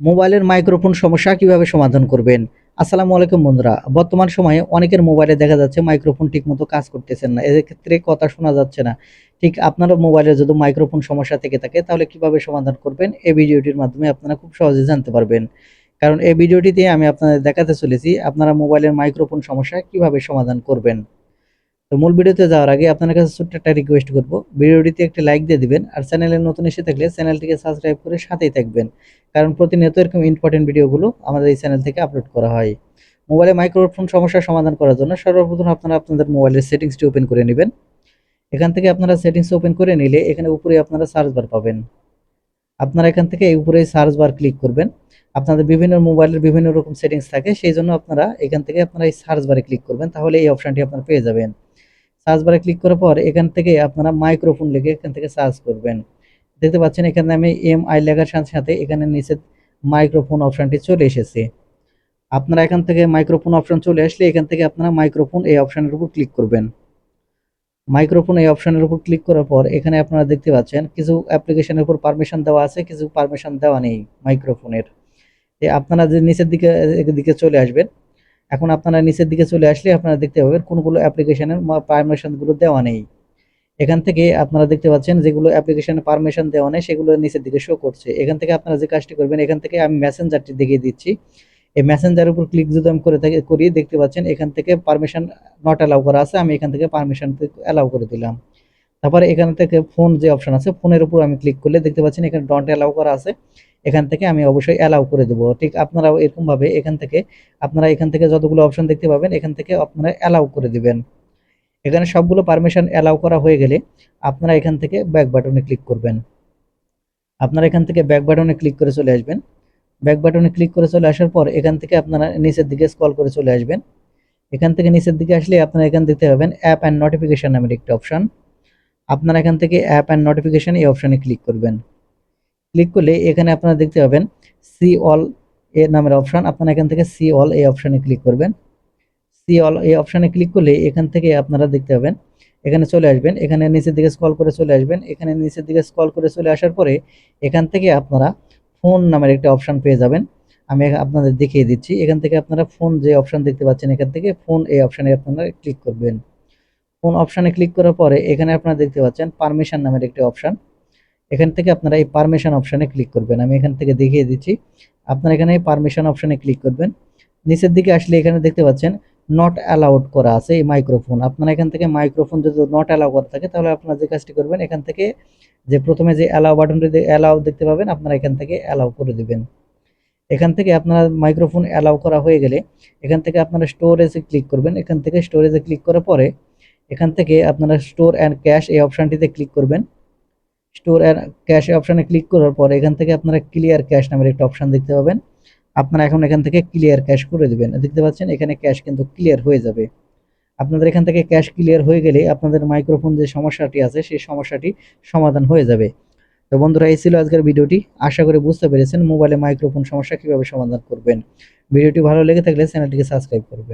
মোবাইলের মাইক্রোফোন সমস্যা কীভাবে সমাধান করবেন? আসসালামু আলাইকুম বন্ধুরা, বর্তমান সময়ে অনেকের মোবাইলে দেখা যাচ্ছে মাইক্রোফোন ঠিকমতো কাজ করতেছেন না, এক্ষেত্রে কথা শোনা যাচ্ছে না। ঠিক আপনার মোবাইলে যদি মাইক্রোফোন সমস্যা থেকে থাকে, তাহলে কীভাবে সমাধান করবেন? এই ভিডিওটির মাধ্যমে আপনারা খুব সহজে জানতে পারবেন। কারণ এই ভিডিওটিতে আমি আপনাদের দেখাতে চলেছি, আপনারা মোবাইলের মাইক্রোফোন সমস্যা কীভাবে সমাধান করবেন। তো মূল ভিডিওতে যাওয়ার আগে আপনার কাছে ছোট্ট একটা রিকোয়েস্ট করব। ভিডিওটিতে একটি লাইক দিয়ে দিবেন আর চ্যানেলে নতুন এসে থাকলে চ্যানেলটিকে সাবস্ক্রাইব করে সাথেই থাকবেন। কারণ প্রতিনিয়ত এরকম ইম্পর্টেন্ট ভিডিওগুলো আমাদের এই চ্যানেল থেকে আপলোড করা হয়। মোবাইলে মাইক্রোফোন সমস্যার সমাধান করার জন্য সর্বপ্রথম আপনারা আপনাদের মোবাইলের সেটিংসটি ওপেন করে নেবেন। এখান থেকে আপনারা সেটিংস ওপেন করে নিলে এখানে উপরে আপনারা সার্চ বার পাবেন। আপনারা এখান থেকে এই উপরে সার্চ বার ক্লিক করবেন। আপনাদের বিভিন্ন মোবাইলের বিভিন্ন রকম সেটিংস থাকে, সেই জন্য আপনারা এখান থেকে আপনারা এই সার্চ বারে ক্লিক করবেন, তাহলে এই অপশনটি আপনারা পেয়ে যাবেন। সার্চ বারে ক্লিক করার পর এখান থেকে আপনারা মাইক্রোফোন লিখে এখান থেকে সার্চ করবেন। দেখতে পাচ্ছেন এখানে আমি এম আই লেখার সাথে সাথে এখানে নিচে মাইক্রোফোন অপশনটি চলে এসেছে। আপনারা এখান থেকে মাইক্রোফোন অপশন চলে আসলে এখান থেকে আপনারা মাইক্রোফোন এই অপশনের উপর ক্লিক করবেন। মাইক্রোফোন এই অপশনের উপর ক্লিক করার পর এখানে আপনারা দেখতে পাচ্ছেন কিছু অ্যাপ্লিকেশনের উপর পারমিশন দেওয়া আছে, কিছু পারমিশন দেওয়া নেই মাইক্রোফোনের আপনারা যে নিচের দিকে দিকে চলে আসবেন এখন আপনারা নিচের দিকে চলে আসলে আপনারা দেখতে পাবেন কোনগুলো অ্যাপ্লিকেশনের পারমিশনগুলো দেওয়া নেই। এখান থেকে আপনারা দেখতে পাচ্ছেন যেগুলো অ্যাপ্লিকেশনে পারমিশন দেওয়া নেই, সেগুলো নিচের দিকে শো করছে। এখান থেকে আপনারা যে কাজটি করবেন, এখান থেকে আমি মেসেঞ্জারটি দেখিয়ে দিচ্ছি। এই মেসেঞ্জারের উপর ক্লিক যদি আমি করে থাকি করি, দেখতে পাচ্ছেন এখান থেকে পারমিশন নট অ্যালাউ করা আছে, আমি এখান থেকে পারমিশন অ্যালাউ করে দিলাম। তারপরে এখান থেকে ফোন যে অপশন আছে ফোনের উপর আমি ক্লিক করলে দেখতে পাচ্ছেন এখানে ডন্ট অ্যালাউ করা আছে। এখান থেকে আমি অবশ্যই অ্যালাউ করে দেবো। ঠিক আপনারাও এরকমভাবে এখান থেকে, আপনারা এখান থেকে যতগুলো অপশন দেখতে পাবেন, এখান থেকে আপনারা অ্যালাউ করে দিবেন। এখানে সবগুলো পারমিশন অ্যালাউ করা হয়ে গেলে আপনারা এখান থেকে ব্যাক বাটনে ক্লিক করবেন। আপনারা এখান থেকে ব্যাক বাটনে ক্লিক করে চলে আসবেন। ব্যাক বাটনে ক্লিক করে চলে আসার পর এখান থেকে আপনারা নিচের দিকে স্ক্রল করে চলে আসবেন। এখান থেকে নিচের দিকে আসলে আপনারা এখান দেখতে পাবেন অ্যাপ অ্যান্ড নোটিফিকেশন নামের একটি অপশন আপনারা এখান থেকে অ্যাপ অ্যান্ড নোটিফিকেশন এই অপশনে ক্লিক করবেন। ক্লিক করলে এখানে আপনারা দেখতে পাবেন সি অল এ নামের অপশন আপনারা এখান থেকে সি অল এই অপশনে ক্লিক করবেন। সি অল এই অপশানে ক্লিক করলে এখান থেকে আপনারা দেখতে পাবেন, এখানে চলে আসবেন, এখানে নিচের দিকে স্ক্রল করে চলে আসবেন, এখানে নিচের দিকে স্কল করে চলে আসার পরে এখান থেকে আপনারা ফোন নামের একটা অপশান পেয়ে যাবেন। আমি আপনাদের দেখিয়ে দিচ্ছি, এখান থেকে আপনারা ফোন যে অপশন দেখতে পাচ্ছেন এখান থেকে ফোন এই অপশানে আপনারা ক্লিক করবেন। ফোন অপশনে ক্লিক করার পরে এখানে আপনারা দেখতে পাচ্ছেন পারমিশন নামের একটি অপশন। এখান থেকে আপনারা এই পারমিশন অপশনে ক্লিক করবেন। আমি এখান থেকে দেখিয়ে দিচ্ছি। আপনারা এখানে এই পারমিশন অপশনে ক্লিক করবেন। নিচের দিকে আসলে এখানে দেখতে পাচ্ছেন নট অ্যালাউড করা আছে এই মাইক্রোফোন আপনারা এখান থেকে মাইক্রোফোন যদি নট অ্যালাউ করা থাকে তাহলে আপনারা যে কাজটি করবেন, এখান থেকে যে প্রথমে যে অ্যালাউ বাটনটি অ্যালাউ দেখতে পাবেন, আপনারা এখান থেকে অ্যালাউ করে দিবেন। এখান থেকে আপনারা মাইক্রোফোন অ্যালাউ করা হয়ে গেলে এখান থেকে আপনারা স্টোরেজে ক্লিক করবেন। এখান থেকে স্টোরেজে ক্লিক করার পরে এখান থেকে আপনারা স্টোর অ্যান্ড ক্যাশ এই অপশানটিতে ক্লিক করবেন। স্টোর অ্যান্ড ক্যাশ এই অপশানে ক্লিক করার পর এখান থেকে আপনারা ক্লিয়ার ক্যাশ নামের একটা অপশান দেখতে পাবেন। আপনারা এখন এখান থেকে ক্লিয়ার ক্যাশ করে দেবেন। দেখতে পাচ্ছেন, এখানে ক্যাশ কিন্তু ক্লিয়ার হয়ে যাবে। আপনাদের এখান থেকে ক্যাশ ক্লিয়ার হয়ে গেলে আপনাদের মাইক্রোফোন যে সমস্যাটি আছে, সেই সমস্যাটি সমাধান হয়ে যাবে। তো বন্ধুরা, এই ছিল আজকের ভিডিওটি। আশা করি বুঝতে পেরেছেন মোবাইলে মাইক্রোফোন সমস্যা কীভাবে সমাধান করবেন। ভিডিওটি ভালো লেগে থাকলে চ্যানেলটিকে সাবস্ক্রাইব করবেন।